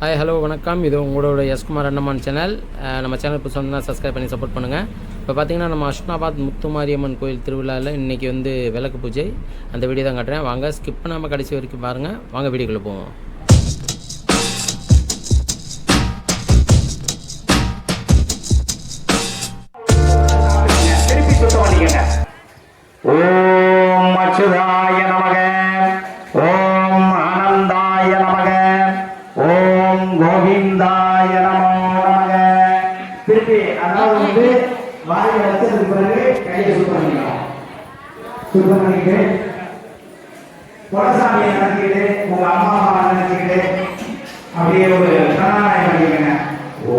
Hi hello வணக்கம். இது உங்களோட எஸ்குமார் அண்ணமான் சேனல் நம்ம சேனல் இப்போ சொன்னால் சப்ஸ்கிரைப் பண்ணி சப்போர்ட் பண்ணுங்கள் இப்போ பார்த்தீங்கன்னா நம்ம அஷ்னாபாத் முத்துமாரியம்மன் கோயில் திருவிழாவில் இன்றைக்கி வந்து விளக்கு பூஜை. அந்த வீடியோ தான் காட்டுறேன். வாங்க ஸ்கிப் பண்ணாமல் கடைசி வரைக்கும் பாருங்கள் வாங்க வீடியோக்குள்ளே போவோம். ஓம் அச்சுதாய திருப்பி அதாவது வந்து வாயை வச்சதுக்கு பிறகு கையை சுத்தம் பண்ணிக்கணும் சுத்தம் பண்ணிட்டு குலசாமியை நடத்திக்கிட்டு உங்க அம்மா அம்மா நடத்திக்கிட்டு அப்படியே ஒரு பிரணாயம் பண்ணிக்கங்க ஓ.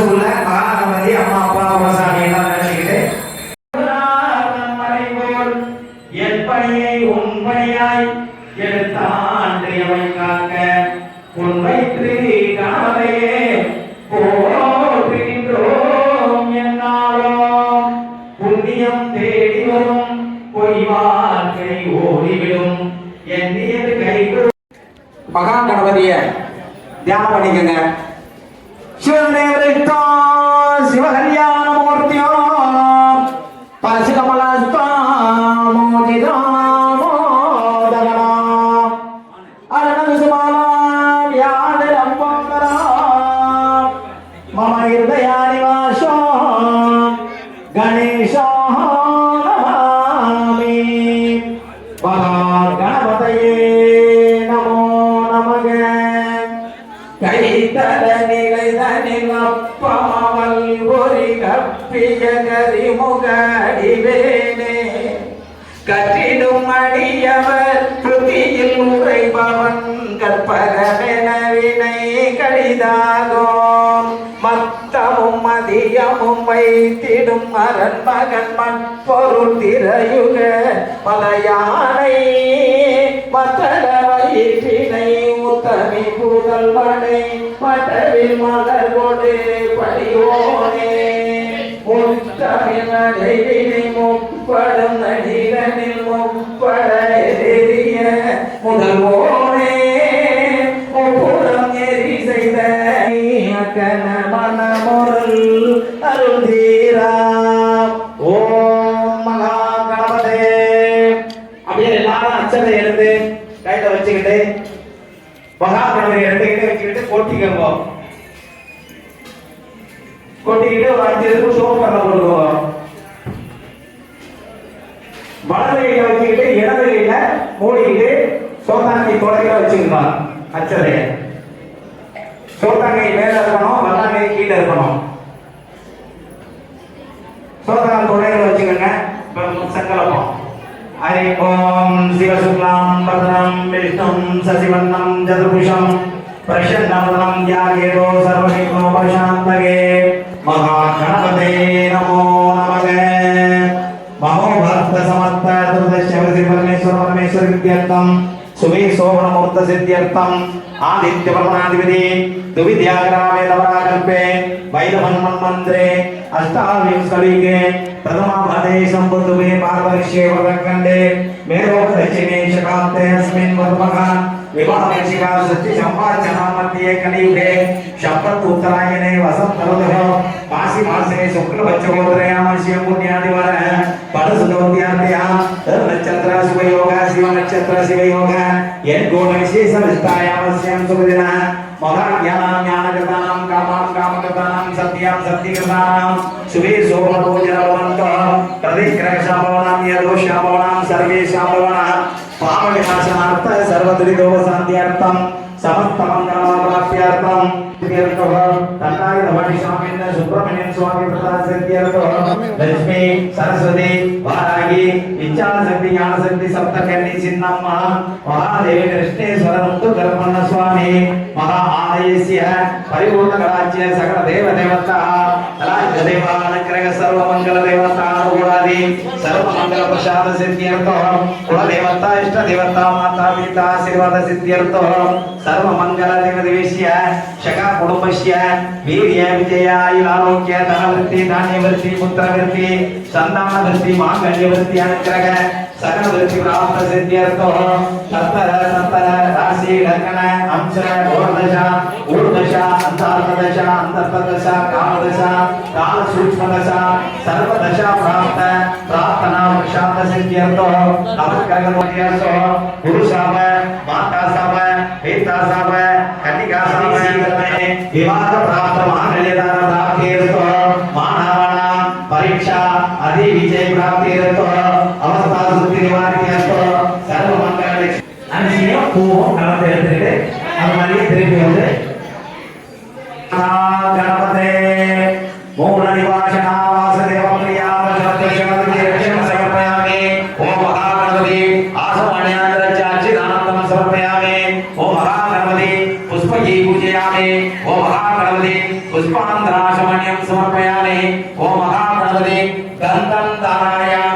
மனசுக்குள்ள மகா கணபதி அம்மா அப்பா குலசாமி எல்லாம் நினைச்சுக்கிட்டு. மறைபோல் எப்பணியை உண்பணியாய் எடுத்தாண்டியவை காக்க உன் வயிற்று கணவரையே போற்றுகின்றோம் என்னாலும். புண்ணியம் தேடி வரும் பொய் வாழ்க்கை ஓடிவிடும். எண்ணியது கைவிடும் மகா கணபதிய தியானம் பண்ணிக்கங்க. சிவதேவரித்தோ சிவகல்யாண செய்பவன் கற்பகமெனவினை கடிதாகோம் மத்தமும் மதியமும் வைத்திடும் அரண் மகன் மண் பொருள் திரையுக. பல யானை மத்தள வயிற்றினை உத்தமி புதல்வனை மட்டவில் மலர் கொடு படியோனே. முத்தமிழ் நடைவினை முப்படும் நடிகனில் முப்பட முதல்வோனே முப்புறம் எரி செய்த அக்கன மனமுருள் அருள் தீரா ஓம் மகா கணபதே அப்படியே எல்லாரும் அச்சதை எடுத்து கையில வச்சுக்கிட்டு மகா கணபதி ரெண்டு வச்சுக்கிட்டு கொட்டிக்கங்க கொட்டிக்கிட்டு ஒரு அஞ்சு பண்ண வலது கையில வச்சுக்கிட்டு இடது கையில மூடிக்கிட்டு சோத்தாங்கை தொடக்கில வச்சுக்கணும் அச்சதைய சோத்தாங்கை மேல இருக்கணும் வல்லாங்கை கீழே இருக்கணும். சோத்தாங்க தொடையில வச்சுக்கோங்க. சங்கலப்பம். ஹரி ஓம் சிவசுக்லாம் பத்ரம் விஷ்ணும் சசிவண்ணம் சதுர்புஷம் பிரசன்னவதனம் தியாகேதோ சர்வவிக்னோபசாந்தகே மகா கணபதே நமோ நமக. மமோ பக்த சமர்த்த துர்தஷ்யவசி பரமேஸ்வர பரமேஸ்வர வித்யர்த்தம். సువే శోభనమూర్త సిద్ధ్యర్థం ఆదిత్యవర్మణాధిపతి దువిద్యాగ్రామే నవరాకల్పే వైరవన్మన్మంత్రే అష్టావింశలింగే ప్రథమాభదే సంబుద్ధువే పార్వరిష్యే వరకండే మేరోపదశినే శకాబ్దే అస్మిన్ వర్మః వివాహశికా సత్య సంపార్చనా మధ్యే కలియుగే శబ్దత్ ఉత్తరాయణే వసంతరుదః మాసి మాసే శుక్లవచ్చోదరయామశ్య పుణ్యాదివర పరసుదౌద్యార్ధ్యా నక్షత్ర శుభయోగ शिव नक्षत्र शिव योग यद्गोण विशेष विस्तायावश्यं सुखदिनः मदाज्ञानां ज्ञानकृतानां कामां कामकृतानां सत्यां सत्यकृतानां शुभे शोभभोजनभवन्तः प्रतिग्रहशापवनां यदोशापवनां सर्वेषापवनः पापविनाशनार्थः सर्वदुरिदोपशान्त्यर्थं समस्तमङ्गलमाप्यार्थं सुब्रह्मण्यं स्वामी प्रसाद सत्यर्थः లక్ష్మి సరస్వతి వారాగి ఇచ్చాశక్తి జ్ఞానశక్తి సప్తకర్ణి చిన్నమ్మ మహాదేవి కృష్ణేశ్వర నందు గర్భన్న స్వామి మహా ఆలయస్య పరిపూర్ణ కళాచ్య సకల దేవ దేవత కళాచ దేవానుగ్రహ సర్వమంగళ దేవత ಮಂಗಲ ಪ್ರಸಾದ ಸಿದ್ಧ್ಯರ್ಥೋ ಕುಲ ದೇವತಾ ಇಷ್ಟ ದೇವತಾ ಮಾತಾ ಪಿತಾ ಆಶೀರ್ವಾದ ಸಿದ್ಧ್ಯರ್ಥೋ ಸರ್ವ ಮಂಗಲ ದೇವ ದೇವೇಶ್ಯ ಶಕ ಕುಟುಂಬಸ್ಯ ವೀರ್ಯ ವಿಜಯ ಆಯುರಾರೋಗ್ಯ ಧನವೃತ್ತಿ ಧಾನ್ಯವೃತ್ತಿ ಪುತ್ರವೃತ್ತಿ ಸಂತಾನ ವೃತ್ತಿ సకల వృత్తి ప్రాప్త సిద్ధ్యర్థో తత్పర తత్పర రాశి లగ్న అంశ ఓర్దశ ఊర్దశ అంతార్థదశ అంతర్దశ కామదశ కాల సూక్ష్మదశ సర్వదశ ప్రాప్త ప్రాప్తన ప్రశాంత సిద్ధ్యర్థో అవకరణోదయసో గురు సామ మాతా సామ వివాహ ప్రాప్త మహాకళ్యాణ ప్రాప్తిర్థో మానవాణం పరీక్ష అధి విజయ ప్రాప్తిర్థో பூவும் கலந்து எடுத்துக்கிட்டு அது மாதிரியே திருப்பி வந்து கணபதே மூல நிவாசனா வாசுதேவ பிரியா சமர்ப்பயாமி ஓம் மகாகணபதி ஆசமணியாந்திரச்சாச்சி தானந்தம் சமர்ப்பயாமி ஓம் மகாகணபதி புஷ்பகி பூஜயாமி ஓம் மகாகணபதி புஷ்பாந்தராசமணியம் சமர்ப்பயாமி ஓம் மகாகணபதி கந்தம் தாராயாமி மகாகணபதிக்கு வைங்க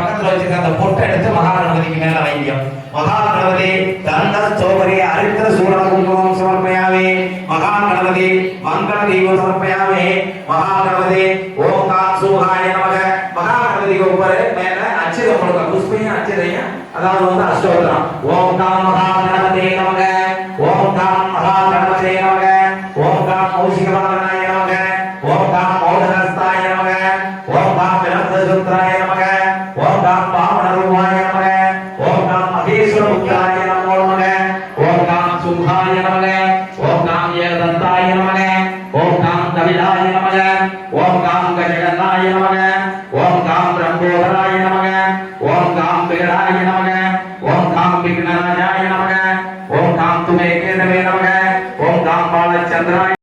பக்கத்துல வச்சிருக்க அந்த பொட்டை எடுத்து மகாகணபதிக்கு மேல வைங்க. மகாகணபதி தந்த சோபரி அரித்திர சூழல குங்குமம் சமர்ப்பயாமி. மகாகணபதி மங்கள தெய்வம் சமர்ப்பயாமி. மகாகணபதி ஓம் காம் சூகாய நமக. மகாகணபதிக்கு ஒவ்வொரு மேல அச்சிதம் கொடுக்க புஷ்பையும் அச்சிதையும் அதாவது வந்து அஷ்டோத்திரம் ஓம் காம் மகாகணபதி. ஓம் காம் சும்ஹாய நமக ஓம் காம் ஏகதந்தாய நமக ஓம் காம் கவிதாய நமக ஓம் காம் கஜகன்னாய நமக ஓம் காம் பிரம்போதராய நமக ஓம் காம் விகடாய நமக ஓம் காம் விக்னராஜாய நமக ஓம் காம் துமே கேதவே நமக ஓம்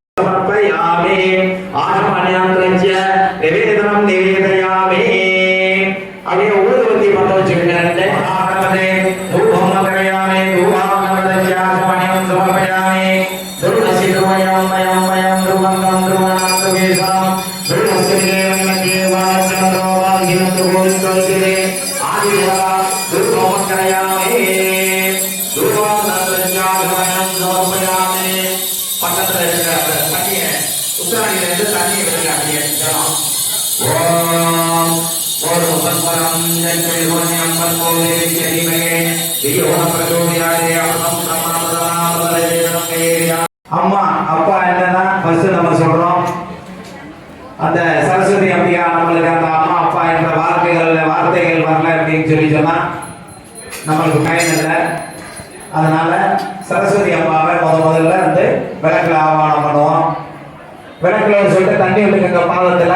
உத்தராணியில இருந்து தண்ணியை விடுங்க அப்படியே ஜலம் ஓம் ஒரு முகம்பரம் ஜெயமோனியம் பர்மோதே வித்யதிமகே தியோன பிரச்சோதயாதே அமரம் அம்மா அப்பா என்னன்னா ஃபர்ஸ்ட் நம்ம சொல்றோம். அந்த சரஸ்வதி அம்பிகா நம்மளுக்கு அந்த அம்மா அப்பா என்ற வார்த்தைகள் வார்த்தைகள் வரல அப்படின்னு சொல்லி சொன்னா நம்மளுக்கு பயன் இல்லை. அதனால சரஸ்வதி அம்மாவை முத முதல்ல வந்து விளக்குல ஆவானம் பண்ணுவோம். விளக்குல சொல்லிட்டு தண்ணி விட்டுக்கங்க பாதத்துல.